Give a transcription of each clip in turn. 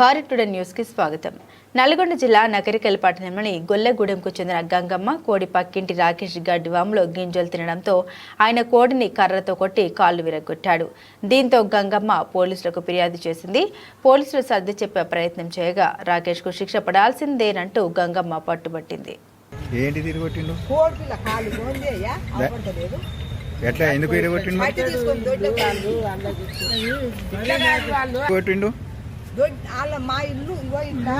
Bharat today న్యూస్కి స్వాగతం. నల్గొండ జిల్లా నగరికల్ పట్టణంలోని గొల్లగూడెంకు చెందిన గంగమ్మ కోడి పక్కింటి రాకేష్ గడ్డివాంలో గింజలు తినడంతో ఆయన కోడిని కర్రతో కొట్టి కాళ్ళు విరగొట్టాడు దీంతో గంగమ్మ పోలీసులకు ఫిర్యాదు చేసింది. పోలీసులు సర్ది చెప్పే ప్రయత్నం చేయగా రాకేష్కు శిక్ష పడాల్సిందేనంటూ గంగమ్మ పట్టుబట్టింది. ఏంటి తిరగొట్టిండు ఎట్లా ఎందుకు కొట్టిండు? దొడ్ వాళ్ళ మా ఇల్లు ఇగో ఇట్లా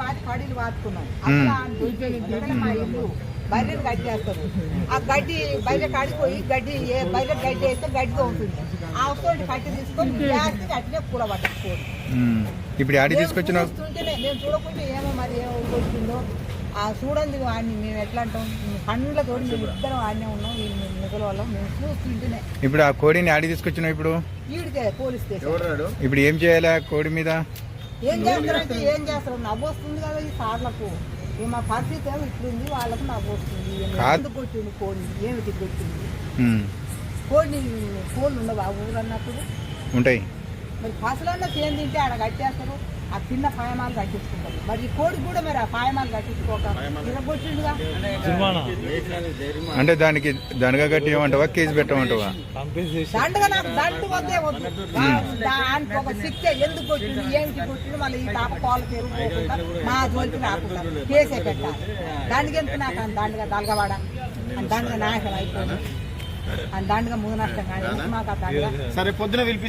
వాటి పడిలు వాడుకున్నాం అట్లా మా ఇల్లు బర్రెలు కట్టేస్తారు ఆ గడ్డి బయట కాడిపోయి గడ్డి ఏ బయట గడ్డి వేస్తే గడ్డిగా ఉంటుంది. ఆ వస్తుంది కట్టి తీసుకొని వేస్తే అట్లే కూడబడ్డ కోడి ఉమ్. ఇప్పుడు ఆడి తీసుకొచ్చినావు చూస్తుంటేనే మేము చూడకుంటే ఏమో మరి ఏమో వచ్చిందో ఆ చూడండి వాడిని మేము ఎట్లా అంటాం పండ్లతో మేము ఇద్దరం ఆడనే ఉన్నాం ఈ మిగల వాళ్ళం. మేము చూస్తుంటేనే. ఇప్పుడు ఆ కోడిని ఆడి తీసుకొచ్చినావు ఇప్పుడు? ఈడికే పోలీస్ స్టేషన్. ఇప్పుడు ఏం చేయాలి ఆ కోడి మీద? ఏం చేస్తారంటే ఏం చేస్తారు? నవ్వు వస్తుంది కదా ఈ సార్లకు. మా పరిస్థితి ఏమో ఇట్లుంది వాళ్ళకు నవ్వు వస్తుంది. కాదు. ఎందుకు కొట్టింది కోడిని? ఏమిటి కొట్టింది? ఉమ్. కోడిని కోళ్ళు ఉండవు? ఆ ఊరు అన్నప్పుడు ఉంటాయి. మరి పసలన్నా చేయం తింటే ఆడ కట్టేస్తారు. ఆ చిన్న పాయమాలు కట్టించుకుంటారు. మరి ఈ కోడి కూడా మరి ఆ పాయమాలు కట్టించుకోక తిరగొచ్చిండుగా అంటే దానికి దనగా కట్టి ఏమంటావా? కేసు పెట్టమంటావా? దండగా నాకు దండు వద్దే వద్దు. దానికి ఒక శిక్ష ఎందుకు కొట్టింది ఏమిటి కొట్టింది మళ్ళీ ఈ పాప పాలు పెరుగుకోకుండా మా జోలికి రాకుండా కేసే పెట్టాలి. దానికి ఎందుకు నాకు అంత దండగా దలగవాడ? అంత దండగా నాశనం అయిపోయింది. అంత దండగా మూడు నష్టం కానీ మాకు ఆ దండగా? సరే పొద్దున పిలిపి